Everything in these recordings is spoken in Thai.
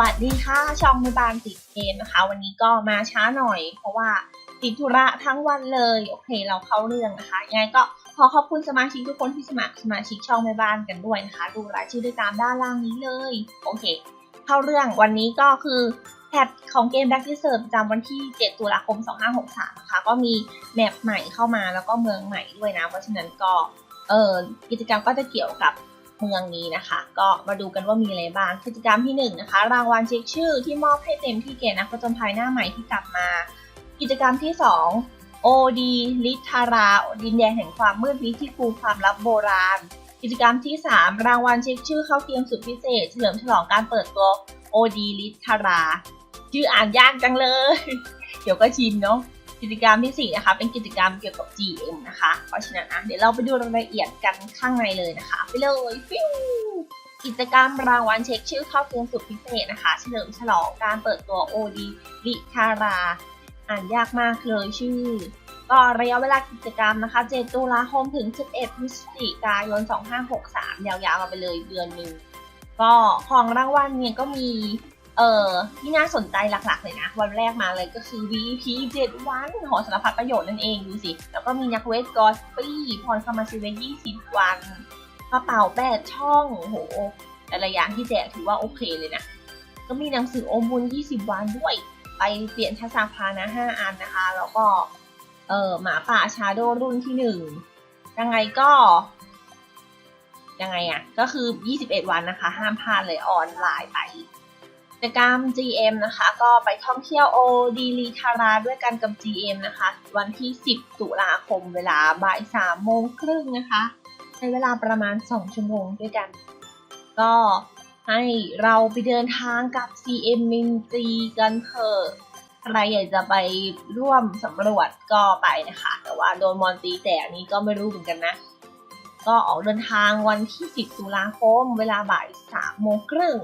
วัสดีค่ะช่องแม่บานติดเกมนะคะ วันนี้ก็มาช้าหน่อย เพราะว่าติดธุระทั้งวันเลย โอเค เราเข้าเรื่องนะคะยังไงก็ขอขอบคุณสมาชิกทุกคนที่สมัครสมาชิกช่องแม่บ้านกันด้วยนะคะ ดูรายชื่อได้ตามด้านล่างนี้เลย โอเค เข้าเรื่องวันนี้ก็คือแพทของเกม Back to Serve ประจำวันที่ 7 ตุลาคม 2563 นะคะ ก็มีแมปใหม่เข้ามาแล้วก็เมืองใหม่ด้วยนะ เพราะฉะนั้นก็เออกิจกรรมก็จะเกี่ยวกับ เมืองนี้นะคะ ก็มาดูกันว่ามีอะไรบ้างกิจกรรมที่1นนะคะ รางวัลเช็คชื่อที่มอบให้เต็มที่แก่นักผจญภัยหน้าใหม่ที่กลับมา กิจกรรมที่ 2 โอดีลิทาราดินแดนแห่งความมืดมิดที่กูความลับโบราณ กิจกรรมที่ 3 รางวัลเช็คชื่อเข้าเกมสุดพิเศษ เฉลิมฉลองการเปิดตัวโอดีลิทาราชื่ออ่านยากจังเลย เดี๋ยวก็ชินเนาะ กิจกรรมที่ 4 นะคะ เป็นกิจกรรมเกี่ยวกับ GM นะคะ เพราะฉะนั้นอะเดี๋ยวเราไปดูรายละเอียดกันข้างในเลยนะคะ ไปเลยฟิวกิจกรรมรางวัลเช็คชื่อเข้าเกมสุดพิเศษนะคะ เฉลิมฉลองการเปิดตัว OD ลิทารา อ่านยากมากเลยชื่อ ก็ระยะเวลากิจกรรมนะคะ 7 ตุลาคมถึง 11พฤศจิกายน 2563 ยาวๆมาไปเลยเดือนหนึ่งก็ของรางวัลเนี่ยก็มี เออที่น่าสนใจหลักๆ เลยนะ วันแรกมาเลยก็คือ VP 7 วันหอสารพัดประโยชน์นั่นเองดูสิ แล้วก็มีนักเวทกอสปี้พรคามาซิเว20วันกระเป๋าแปดช่องโหแต่ละอย่างที่แจกถือว่าโอเคเลยนะ ก็มีหนังสืออมุน20 วันด้วย ไปเปลี่ยนทัศนพานะ 5 อันนะคะ แล้วก็ เออหมาป่าชาโดรุ่นที่หนึ่งยังไงก็ยังไงอะ่ะ ก็คือ 21 วันนะคะ ห้ามพลาดเลยออนไลน์ไป กิจกรรม GM นะคะ ก็ไปท่องเที่ยวโอดีลีทาราด้วยกันกับ GM นะคะ วันที่ 10 ตุลาคมเวลาบ่าย3โมงครึ่งนะคะใช้เวลาประมาณ 2 ชั่วโมงด้วยกัน ก็ให้เราไปเดินทางกับ CM มินจีกันเถอะใครอยากจะไปร่วมสำรวจก็ไปนะคะ แต่ว่าโดนมอนตีแต่อันนี้ก็ไม่รู้เหมือนกันนะ ก็ออกเดินทางวันที่ 10 ตุลาคม เวลาบ่าย3โมงครึ่ง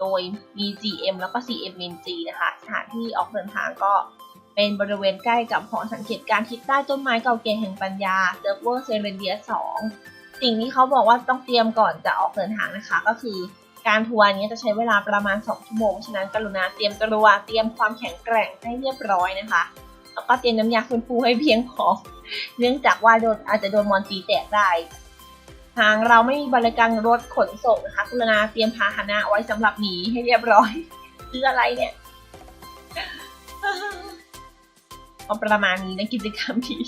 โดยมี GM แล้วก็ CM มินะคะสถานที่ออกเดินทางก็เป็นบริเวณใกล้กับหอสังเกตการทิศใต้ต้นไม้เก่าแก่แห่งปัญญาเดอะเวอร์เซเรนเดีย2สิ่งที่เขาบอกว่าต้องเตรียมก่อนจะออกเดินทางนะคะ ก็คือการทัวร์นี้จะใช้เวลาประมาณ 2 ชั่วโมง ฉะนั้นกรุณาเตรียมตัวเตรียมความแข็งแกร่งให้เรียบร้อยนะคะ แล้วก็เตรียมน้ำยาฟื้นฟูให้เพียงพอ เนื่องจากว่าโดนอาจจะโดนมอนตีแตกได้ ทางเราไม่มีบริการรถขนส่งนะคะกรุณาเตรียมพาหนะไว้สำหรับหนีให้เรียบร้อยคืออะไรเนี่ยก็ประมาณนี้นะกิจกรรมที่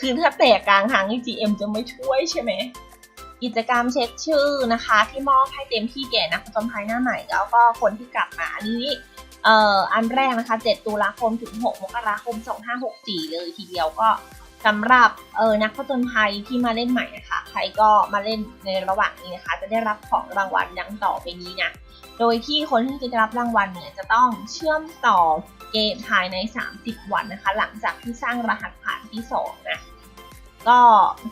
คือถ้าแตกกลางทางนี่ GM จะไม่ช่วยใช่ไหม กิจกรรมเช็คชื่อนะคะ ที่มอบให้เต็มที่แก่นักผจญภัยหน้าใหม่ แล้วก็คนที่กลับมาอันนี้เอ่ออันแรกนะคะ 7 ตุลาคมถึง 6 มกราคม 2564 เลยทีเดียวก็ สำหรับเออนักผจญภัยที่มาเล่นใหม่นะคะ ใครก็มาเล่นในระหว่างนี้นะคะ จะได้รับของรางวัลดังต่อไปนี้นะ โดยที่คนที่จะได้รับรางวัลเนี่ยจะต้องเชื่อมต่อเกมภายใน 30 วันนะคะ หลังจากที่สร้างรหัสผ่านที่2นะก็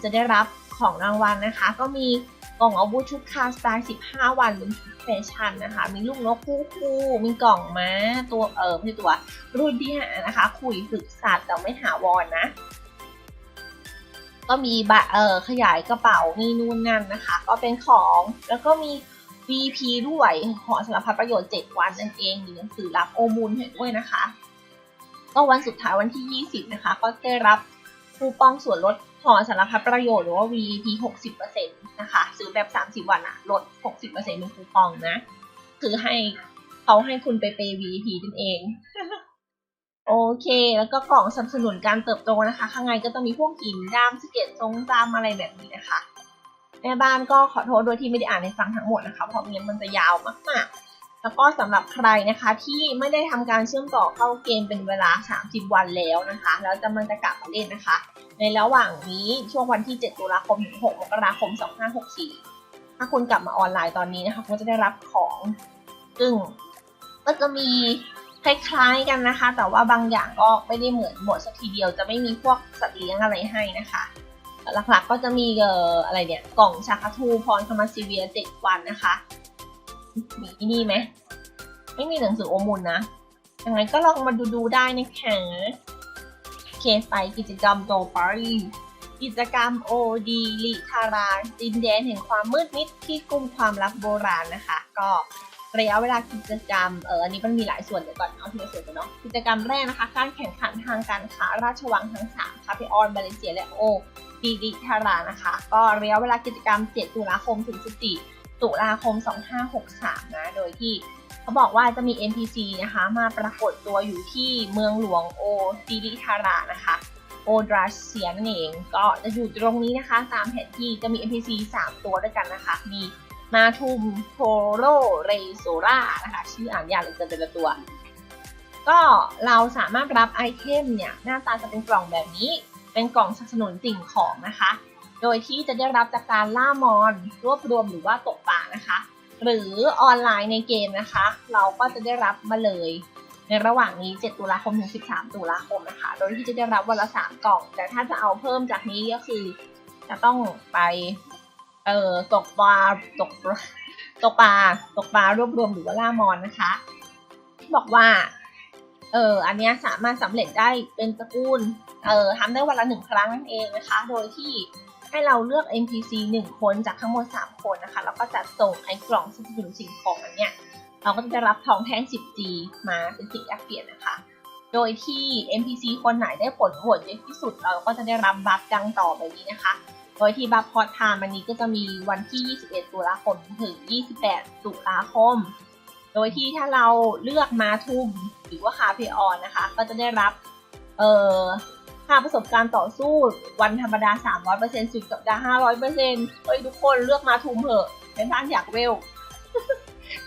จะได้รับของรางวัลนะคะ ก็มีกล่องอาวุธชุดคาสไตล์ 15 วันเป็นแฟชั่นนะคะ มีลูกนกคู่คู่ มีกล่องม้าตัวเออไม่ใช่ตัวรุ่นที่หานะคะ คุยฝึกสัตว์แต่ไม่หาวอนนะ ก็มีบะเออขยายกระเป๋านี่นู่นนั่นนะคะ ก็เป็นของแล้วก็มี VP ด้วยหอสารพัดประโยชน์ 7 วันนั่นเองมีหนังสือรับโอมูลให้ด้วยนะคะ ก็วันสุดท้ายวันที่ 20 นะคะ ก็ได้รับคูปองส่วนลดหอสารพัดประโยชน์หรือว่า VP 60%นะคะซื้อแบบ 30 วันอะลด 60%เป็นคูปองนะ คือให้เขาให้คุณไปเปย์ VP นั่นเอง โอเค แล้วก็กล่องสนับสนุนการเติบโตนะคะ ข้างในก็จะมีพวกหินดามสเก็ตทรงจำอะไรแบบนี้นะคะ แม่บ้านก็ขอโทษโดยที่ไม่ได้อ่านในฟังทั้งหมดนะคะ เพราะงั้นมันจะยาวมากๆ แล้วก็สำหรับใครนะคะที่ไม่ได้ทำการเชื่อมต่อเข้าเกมเป็นเวลา 30 วันแล้วนะคะ แล้วจะมันจะกลับมาเล่นนะคะ ในระหว่างนี้ช่วงวันที่ 7 ตุลาคมถึง 6 มกราคม 2564 ถ้าคุณกลับมาออนไลน์ตอนนี้นะคะคุณจะได้รับของซึ่งก็จะมี คล้ายๆกันนะคะ แต่ว่าบางอย่างก็ไม่ได้เหมือนหมดสักทีเดียวจะไม่มีพวกสัตว์เลี้ยงอะไรให้นะคะ หลักๆก็จะมีเอ่ออะไรเนี่ยกล่องชาคาทูพรคามาซิเวียเจ็ดวันนะคะ มีนี่ไหมไม่มีหนังสือโอมุนนะยังไงก็ลองมาดูดูๆได้นะคะโอเคไปกิจกรรมโต่อไปกิจกรรมโอดีลิทาราดินแดนแห่งความมืดมิดที่กุมความลับโบราณนะคะ ก็ ระยะเวลากิจกรรม เอออันนี้มันมีหลายส่วนเดี๋ยวก่อนเอาทีละส่วนกันเนาะ กิจกรรมแรกนะคะ การแข่งขันทางการค้าราชวังทั้ง3คาเฟออนบาเลเซียและโอปีดิทารานะคะ ก็ระยะเวลากิจกรรม 7 ตุลาคมถึง 14 ตุลาคม 2563 นะ โดยที่เขาบอกว่าจะมี NPC นะคะ มาปรากฏตัวอยู่ที่เมืองหลวงโอปีดิทารานะคะโอดราเซียนั่นเอง ก็จะอยู่ตรงนี้นะคะ ตามแผนที่จะมี NPC 3 ตัวด้วยกันนะคะ มี มาทุมโทโรเรโซรานะคะ ชื่ออ่านยากเหลยเกินแต่ละตัว ก็เราสามารถรับไอเทมเนี่ย หน้าตาจะเป็นกล่องแบบนี้ เป็นกล่องสนับสนุนสิ่งของนะคะ โดยที่จะได้รับจากการล่ามอนรวบรวมหรือว่าตกปลานะคะ หรือออนไลน์ในเกมนะคะ เราก็จะได้รับมาเลยในระหว่างนี้ 7 ตุลาคมถึง 13 ตุลาคมนะคะ โดยที่จะได้รับวันละ 3 กล่อง แต่ถ้าจะเอาเพิ่มจากนี้ก็คือ จะต้องไป เอ่อตกปลาตกปลาตกปลาตกปลารวบรวมหรือว่าล่ามอนนะคะ บอกว่าเอออันเนี้ยสามารถสำเร็จได้เป็นตระกูลเอ่อทำได้วันละหนึ่งครั้งนั่นเองนะคะ โดยที่ให้เราเลือก NPC 1 คนจากทั้งหมด 3 คนนะคะ แล้วก็จัดส่งไอ้กล่องสนับสนุนสิ่งของอันเนี้ยเราก็จะรับทองแท่ง 10G มาเป็นสิ่งแลกเปลี่ยนนะคะ โดยที่ NPC คนไหนได้ผลโหวตเยอะที่สุด เราก็จะได้รับบัฟดังต่อไปนี้นะคะ โดยที่บัฟพอร์ตไทม์อันนี้ก็จะมีวันที่ 21 ตุลาคมถึง 28 ตุลาคม โดยที่ถ้าเราเลือกมาทุ่มหรือว่าคาเพออนนะคะ ก็จะได้รับเอ่อค่าประสบการณ์ต่อสู้วันธรรมดา 300%สุดสัปดาห์500%เฮ้ยทุกคนเลือกมาทุ่มเถอะเป็นท่านอยากเวล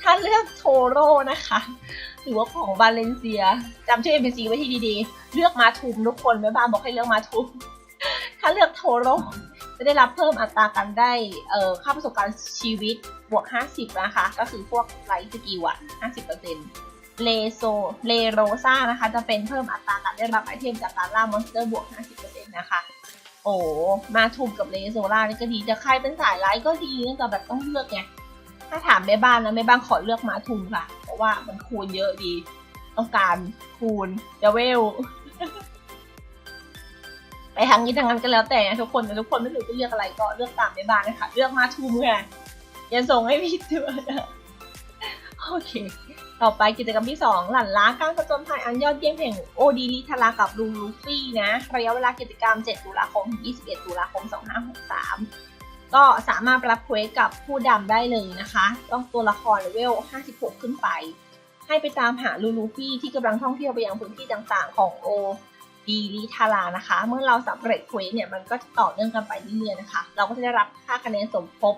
ถ้าเลือกโทโร่นะคะ หรือว่าของบาเลนเซียจำชื่อ NPC ไว้ที่ดีๆ เลือกมาทุมทุกคนแม่บ้านบอกให้เลือกมาทุม ถ้าเลือกโทโร่ จะได้รับเพิ่มอัตราการได้เอ่อค่าประสบการณ์ชีวิตบวก 50 นะคะ ก็คือพวกไลท์สกิลอะ50%เลโซเลโรซ่านะคะ จะเป็นเพิ่มอัตราการได้รับไอเทมจากการล่ามอนสเตอร์บวก 50%นะคะ โอ้มาทุมกับเลโซล่านี่ก็ดีแต่ใครเป็นสายไลท์ก็ดีนะแต่แบบต้องเลือกไงถ้าถามแม่บ้านนะแม่บ้านขอเลือกมาทุมค่ะ เพราะว่ามันคูณเยอะดี ต้องการคูณจะเวล ไปทางนี้ทางนั้นก็แล้วแต่นะทุกคนแต่ทุกคนไม่รู้จะเลือกอะไรก็เลือกตามแม่บ้านนะคะเลือกมาทุมค่ะอย่าส่งให้ผิดตัวนะโอเค ต่อไปกิจกรรมที่ 2 หลั่นล้าการผจญภัยอันยอดเยี่ยมแห่งโอดีลิทารากับลูลูฟี่นะระยะเวลากิจกรรม 7 ตุลาคมถึง 21 ตุลาคม 2563 ก็สามารถรับเควสกับผู้ดำได้เลยนะคะ ต้องตัวละครเลเวล 56 ขึ้นไป ให้ไปตามหาลูลูฟี่ที่กำลังท่องเที่ยวไปยังพื้นที่ต่างๆ ของโอ ดีลิทารานะคะ เมื่อเราสำเร็จเควสเนี่ยมันก็จะต่อเนื่องกันไปเรื่อยๆนะคะ เราก็จะได้รับค่าคะแนนสมทบ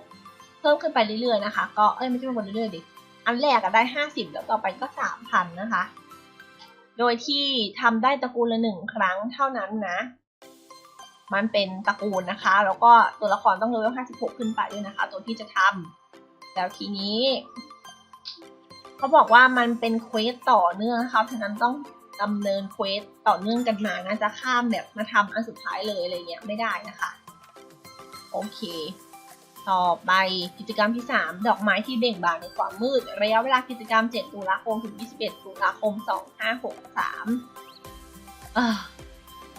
เพิ่มขึ้นไปเรื่อยๆนะคะ ก็เอ้ยไม่ใช่เพิ่มขึ้นเรื่อยๆดิอันแรกอะได้ 50 แล้วต่อไปก็ 3,000 นะคะ โดยที่ทำได้ตระกูลละหนึ่งครั้งเท่านั้นนะ มันเป็นตระกูลนะคะ แล้วก็ตัวละครต้องเลเวล56 ขึ้นไปด้วยนะคะ ตัวที่จะทำแล้วทีนี้เขาบอกว่ามันเป็นเควสต่อเนื่องนะคะฉะนั้นต้อง ดำเนินเควสต่อเนื่องกันมานะจะข้ามแบบมาทำอันสุดท้ายเลยอะไรเงี้ยไม่ได้นะคะ โอเค ต่อไปกิจกรรมที่ 3 ดอกไม้ที่เบ่งบานในความมืด ระยะเวลากิจกรรม 7 ตุลาคมถึง 21 ตุลาคม 2563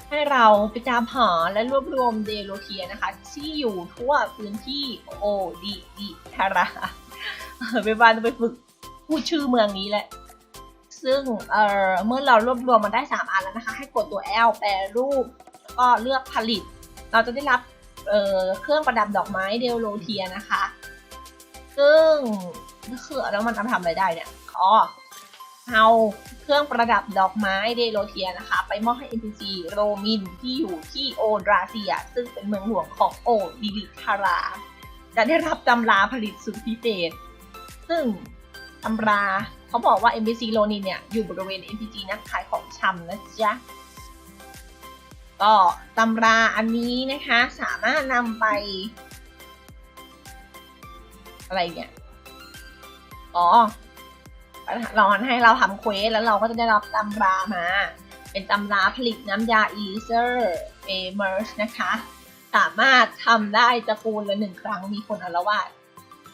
ให้เราไปตามหาและรวบรวมเดโลเทียนะคะ ที่อยู่ทั่วพื้นที่โอดีดีทาราเออไปบ้านต้องไปฝึกพูดชื่อเมืองนี้แหละ ซึ่งเอ่อเมื่อเรารวบรวมมันได้ 3 อันแล้วนะคะ ให้กดตัว L แปรรูป แล้วก็เลือกผลิต เราจะได้รับเอ่อเครื่องประดับดอกไม้เดลโลเทียนะคะ ซึ่งก็คือแล้วมันทำทำอะไรได้เนี่ยอ๋อเอาเครื่องประดับดอกไม้เดโลเทียนะคะ ไปมอบให้ NPC โรมินที่อยู่ที่โอดราเซีย ซึ่งเป็นเมืองหลวงของโอดิลิทารา จะได้รับตำราผลิตสุดพิเศษ ซึ่งตำรา เขาบอกว่า NPC โรนินเนี่ยอยู่บริเวณ NPC นักขายของชำนะจ๊ะก็ตำราอันนี้นะคะสามารถนำไป อะไรเนี่ยอ๋อรอนให้เราทำเควสแล้วเราก็จะได้รับตำรามา เป็นตำราผลิตน้ำยาอีเซอร์เอเมอร์ชนะคะ สามารถทำได้ตระกูลละหนึ่งครั้งมีคนอารวาส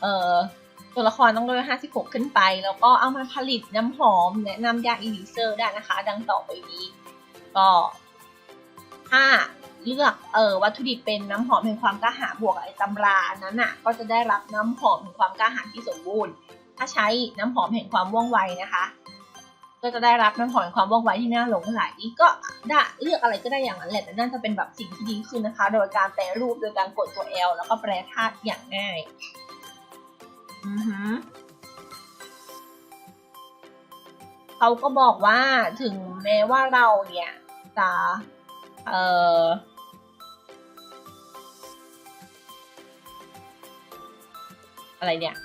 เอ่อ ตัวละครต้องเลเวล56 ขึ้นไป แล้วก็เอามาผลิตน้ำหอมและน้ำยาอีลิเซอร์ได้นะคะ ดังต่อไปนี้ ก็ถ้าเลือกเออวัตถุดิบเป็นน้ำหอมแห่งความกล้าหาญบวกกับไอ้ตำราอันนั้นน่ะก็จะได้รับน้ำหอมแห่งความกล้าหาญที่สมบูรณ์ ถ้าใช้น้ำหอมแห่งความว่องไวนะคะ ก็จะได้รับน้ำหอมแห่งความว่องไวที่น่าหลงไหลก็ได้เลือกอะไรก็ได้อย่างนั้นแหละแต่น่าจะเป็นแบบสิ่งที่ดีขึ้นนะคะ โดยการแปรรูปโดยการกดตัว L แล้วก็แปรธาตุอย่างง่าย เขาก็บอกว่าถึงแม้ว่าเราเนี่ยจะเอ่ออะไรเนี่ย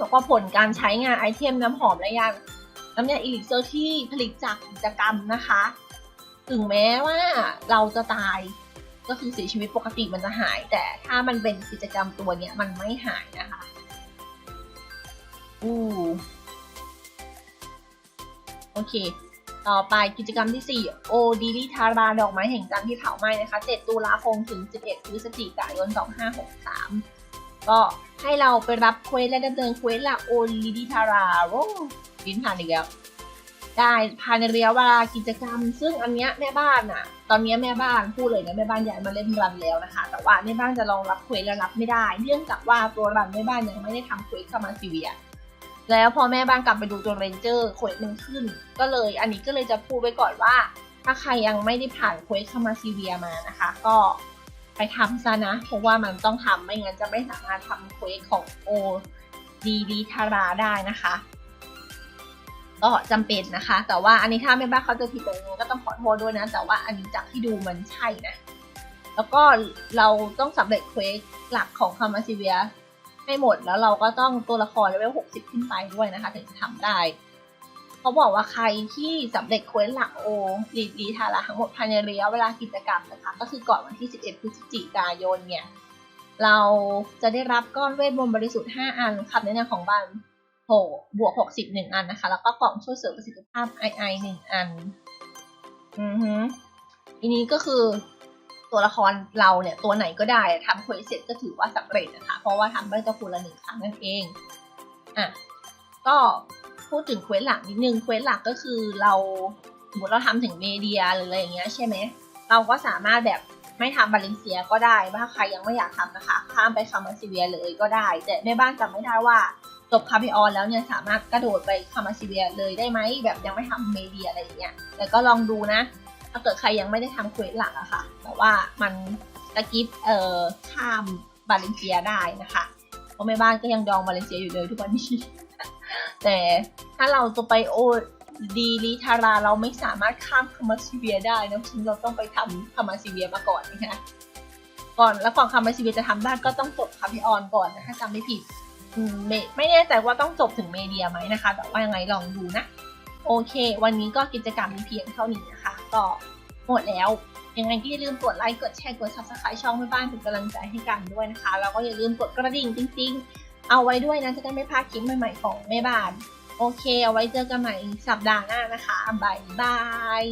บอกว่าผลการใช้งานไอเทมน้ำหอมและยาน้ำยาอีลิกเซอร์ที่ผลิตจากกิจกรรมนะคะ ถึงแม้ว่าเราจะตายก็คือเสียชีวิตปกติมันจะหาย แต่ถ้ามันเป็นกิจกรรมตัวเนี้ยมันไม่หายนะคะ อู้โอเค ต่อไปกิจกรรมที่ 4 โอดีลิทาราดอกไม้แห่งจันทร์ที่เผาไหม้นะคะ 7 ตุลาคมถึง 11พฤศจิกายน 2563 ก็ให้เราไปรับเควสและดำเนินเควสละโอลิดิทาราโอ้ลิ้นผ่านอีกแล้ว ได้ภายในระยะเวลากิจกรรม ซึ่งอันเนี้ยแม่บ้านอะตอนเนี้ยแม่บ้านพูดเลยนะแม่บ้านย้ายมาเล่นรันแล้วนะคะ แต่ว่าแม่บ้านจะลองรับเควสแล้วรับไม่ได้ เนื่องจากว่าตัวรันแม่บ้านยังไม่ได้ทำเควสเข้ามาซีเวียแล้วพอแม่บ้านกลับไปดูตัวเรนเจอร์เควสมันขึ้น ก็เลยอันนี้ก็เลยจะพูดไว้ก่อนว่า ถ้าใครยังไม่ได้ผ่านเควสเข้ามาซีเวียมานะคะ ก็ไปทำซะนะเพราะว่ามันต้องทำไม่งั้นจะไม่สามารถทำเควสของโอดีดีทาราได้นะคะ ก็จำเป็นนะคะ แต่ว่าอันนี้ถ้าแม่บ้านเขาจะผิดไปยังไงก็ต้องขอโทษด้วยนะ แต่ว่าอันนี้จากที่ดูมันใช่นะ แล้วก็เราต้องสำเร็จเควสหลักของคามาซิเวียให้หมดแล้วเราก็ต้องตัวละครเลเวล60 ขึ้นไปด้วยนะคะ ถึงจะทำได้เขาบอกว่าใครที่สำเร็จเควสหลักโอดีดีทาราทั้งหมดภายในระยะเวลากิจกรรมนะคะ ก็คือก่อนวันที่ 11 พฤศจิกายนเนี่ย เราจะได้รับก้อนเวทมนต์บริสุทธิ์ 5 อันคำแนะนำของบ้าน โหบวก 60 1 อันนะคะ แล้วก็กล่องช่วยเสริมประสิทธิภาพ II 1 อัน อือฮึทีนี้ก็คือตัวละครเราเนี่ยตัวไหนก็ได้ทำเควสเสร็จก็ถือว่าสำเร็จนะคะ เพราะว่าทำได้ตัวคูละหนึ่งครั้งนั่นเอง อะ ก็พูดถึงเควสหลักนิดนึง เควสหลักก็คือเราสมมติเราทำถึงเมเดียหรืออะไรอย่างเงี้ยใช่ไหม เราก็สามารถแบบไม่ทำบาเลนเซียก็ได้ถ้าใครยังไม่อยากทำนะคะ ข้ามไปคามาซิเวียเลยก็ได้ แต่แม่บ้านจำไม่ได้ว่า จบคาเพออนแล้วเนี่ยสามารถกระโดดไปคามาซิเวียเลยได้ไหมแบบยังไม่ทำเมเดียอะไรอย่างเงี้ยแต่ก็ลองดูนะ ถ้าเกิดใครยังไม่ได้ทำเควสหลักอะค่ะแต่ว่ามันตะกิฟเอ่อข้ามบาเลนเซียได้นะคะเพราะแม่บ้านก็ยังดองบาเลนเซียอยู่เลยทุกวันนี้ แต่ถ้าเราจะไปโอดีลิทาราเราไม่สามารถข้ามคามาซิเวียได้นะฉันเราต้องไปทำคามาซิเวียมาก่อนนะคะก่อนแล้วก่อนคามาซิเวียจะทำได้ก็ต้องจบคาพิออนก่อนนะถ้าจำไม่ผิด ไม่ไม่แน่ใจว่าต้องจบถึงเมเดียไหมนะคะ แต่ว่ายังไงลองดูนะ โอเค วันนี้ก็กิจกรรมมีเพียงเท่านี้นะคะ ก็หมดแล้ว ยังไงก็อย่าลืมกดไลค์ กดแชร์ กด subscribe ช่องแม่บ้านเป็นกำลังใจให้กันด้วยนะคะ แล้วก็อย่าลืมกดกระดิ่งจริง ๆ เอาไว้ด้วยนะ จะได้ไม่พลาดคลิปใหม่ๆของแม่บ้าน โอเค เอาไว้เจอกันใหม่สัปดาห์หน้านะคะ บายบาย